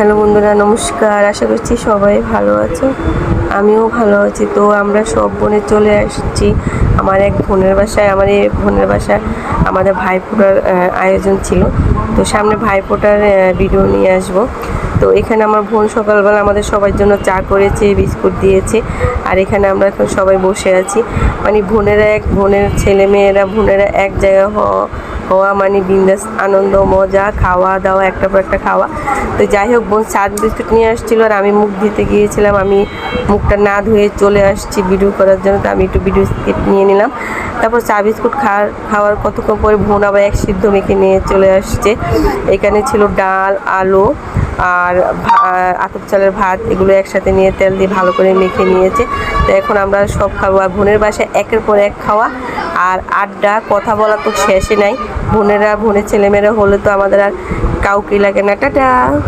Hello বন্ধুরা, নমস্কার। আশা করছি সবাই ভালো আছো। আমিও ভালো আছি। তো আমরা সব বোনে চলে আসছি। আমার এক বোনের বাসায়, আমার এই বোনের বাসায় আমাদের ভাইফোঁটার আয়োজন ছিল। তো সামনে ভাইফোঁটার ভিডিও নিয়ে আসব। তো এখানে আমার বোন সকালবেলা আমাদের সবার জন্য চা করেছে, বিস্কুট দিয়েছে। আর এখানে আমরা এখন সবাই বসে আছি। মানে বোনেরা এক, বোনের ছেলে মেয়েরা বোনেরা এক জায়গায় হওয়া হওয়া মানে বিন্দাস আনন্দ, মজা, খাওয়া দাওয়া, একটা পর একটা খাওয়া। তো যাই হোক, বোন চা বিস্কুট নিয়ে আসছিল আর আমি মুখ ধুতে গিয়েছিলাম। আমি মুখটা না ধুয়ে চলে আসছি ভিডিও করার জন্য, তো আমি একটু ভিডিও স্কিপ নিয়ে নিলাম। তারপর চা বিস্কুট খাওয়ার খাওয়ার কতক্ষণ পরে বোন আবার এক সিদ্ধ মেখে নিয়ে চলে আসছে। এখানে ছিল ডাল, আলু আর আতপ চালের ভাত, এগুলো একসাথে নিয়ে তেল দিয়ে ভালো করে মেখে নিয়েছে। তো এখন আমরা সব খাব। আর বোনের বাসায় একের পর এক খাওয়া। আর আড্ডা, কথা বলা তো শেষে নাই। বোনেরা, বোনের ছেলেমেয়েরা হলে তো আমাদের আর কাউকে লাগে না। টাটা!